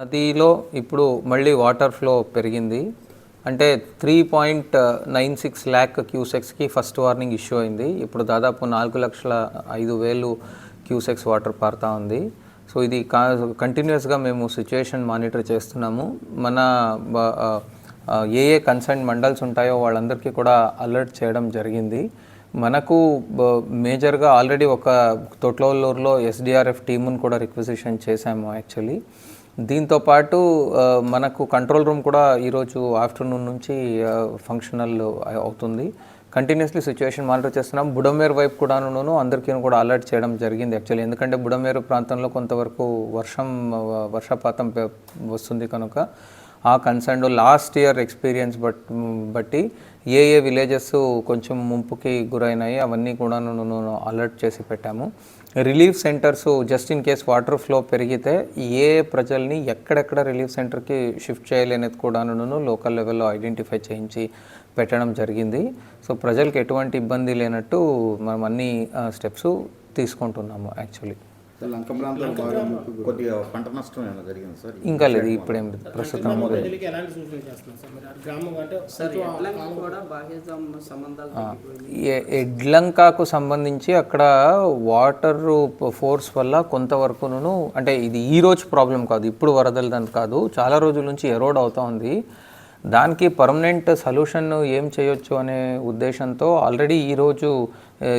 నదిలో ఇప్పుడు మళ్ళీ వాటర్ ఫ్లో పెరిగింది. అంటే three point nine six lakh క్యూసెక్స్కి first warning issue అయింది. ఇప్పుడు దాదాపు నాలుగు లక్షల ఐదు వేలు క్యూసెక్స్ వాటర్ పారుతూ ఉంది. సో ఇది కా కంటిన్యూస్గా మేము సిచ్యుయేషన్ మానిటర్ చేస్తున్నాము. మన ఏ ఏ కన్సర్న్ మండల్స్ ఉంటాయో వాళ్ళందరికీ కూడా అలర్ట్ చేయడం జరిగింది. మనకు మేజర్గా ఆల్రెడీ ఒక తొట్లవల్లూరులో ఎస్డిఆర్ఎఫ్ టీమును కూడా రిక్వెజిషన్ చేశాము యాక్చువల్లీ దీంతో పాటు మనకు కంట్రోల్ రూమ్ కూడా ఈరోజు ఆఫ్టర్నూన్ నుంచి ఫంక్షనల్ అవుతుంది. కంటిన్యూస్లీ సిచ్యువేషన్ మానిటర్ చేస్తున్నాం. బుడమేరు వైపు కూడాను అందరికీ కూడా అలర్ట్ చేయడం జరిగింది యాక్చువల్లీ ఎందుకంటే బుడమేరు ప్రాంతంలో కొంతవరకు వర్షం వర్షపాతం వస్తుంది కనుక. ఆ concern last year experience but బట్టి ఏ ఏ విలేజెస్ కొంచెం ముంపుకి గురైనాయి అవన్నీ కూడా అలర్ట్ చేసి పెట్టాము. Relief centres just in case water flow పెరిగితే ఏ ప్రజల్ని ఎక్కడెక్కడ రిలీఫ్ సెంటర్కి షిఫ్ట్ చేయాలనేది కూడా నేను లోకల్ లెవెల్లో ఐడెంటిఫై చేయించి పెట్టడం జరిగింది. సో ప్రజలకు ఎటువంటి ఇబ్బంది లేనట్టు మనం అన్ని స్టెప్స్ తీసుకుంటున్నాము యాక్చువల్లీ లంక. కొద్దిగా పంట నష్టం ఏమైనా జరిగింది సార్? ఇంకా లేదు ఇప్పుడేం ప్రస్తుతం ఎడ్లంకాకు సంబంధించి అక్కడ వాటర్ ఫోర్స్ వల్ల కొంతవరకును అంటే ఇది ఈ రోజు ప్రాబ్లం కాదు ఇప్పుడు వరదలు దాని కాదు చాలా రోజుల నుంచి ఎరోడ్ అవుతా ఉంది. దానికి పర్మనెంట్ సొల్యూషన్ ఏం చేయొచ్చు అనే ఉద్దేశంతో ఆల్రెడీ ఈరోజు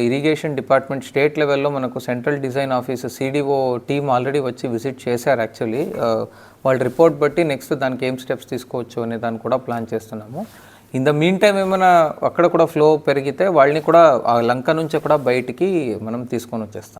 ఇరిగేషన్ డిపార్ట్మెంట్ స్టేట్ లెవెల్లో మనకు central design office CDO team already వచ్చి విజిట్ చేశారు యాక్చువల్లీ. వాళ్ళ రిపోర్ట్ బట్టి నెక్స్ట్ దానికి ఏం స్టెప్స్ తీసుకోవచ్చు అనే దాన్ని కూడా ప్లాన్ చేస్తున్నాము. ఇన్ ద మీన్ టైం ఏమైనా అక్కడ కూడా ఫ్లో పెరిగితే వాళ్ళని కూడా ఆ లంక నుంచి కూడా బయటికి మనం తీసుకొని వచ్చేస్తాం.